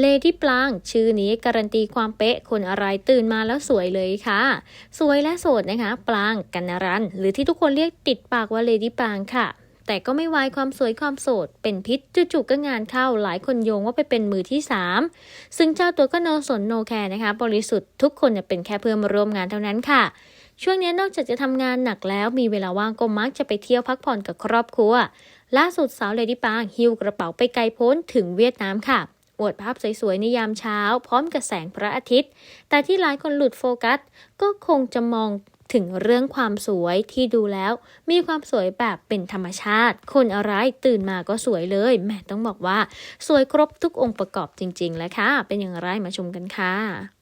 เลดี้ปลางชื่อนี้การันตีความเป๊ะคนอะไรตื่นมาแล้วสวยเลยค่ะ สวยและโสดนะคะ ปลางกันนรัน หรือที่ทุกคนเรียกติดปากว่าเลดี้ปลางค่ะแต่ก็ไม่วายความสวยความโสด เป็นพิษจู่ๆก็งานเข้าหลายคนโยงว่าไปเป็นมือที่ 3 ซึ่งเจ้าตัวก็โนสนโนแคร์นะคะบริสุทธิ์ทุกคนเนี่ยเป็นแค่เพื่อนมาร่วมงานเท่านั้นค่ะ ช่วงนี้นอกจากจะทำงานหนักแล้วมีเวลาว่างก็มักจะไปเที่ยวพักผ่อนกับครอบครัว ล่าสุดสาวเลดี้ปางหิ้วกระเป๋าไปไกลโพ้นถึงเวียดนามค่ะ อวดภาพสวยๆในยามเช้า พร้อมกับแสงพระอาทิตย์ แต่ที่หลายคนหลุดโฟกัส ก็คงจะมองถึงเรื่องความสวยที่ดูแล้ว มีความสวยแบบเป็นธรรมชาติ คนอะไรตื่นมาก็สวยเลยแหม่ต้องบอกว่า สวยครบทุกองค์ประกอบจริงๆแล้วค่ะ เป็นอย่างไรมาชมกันค่ะ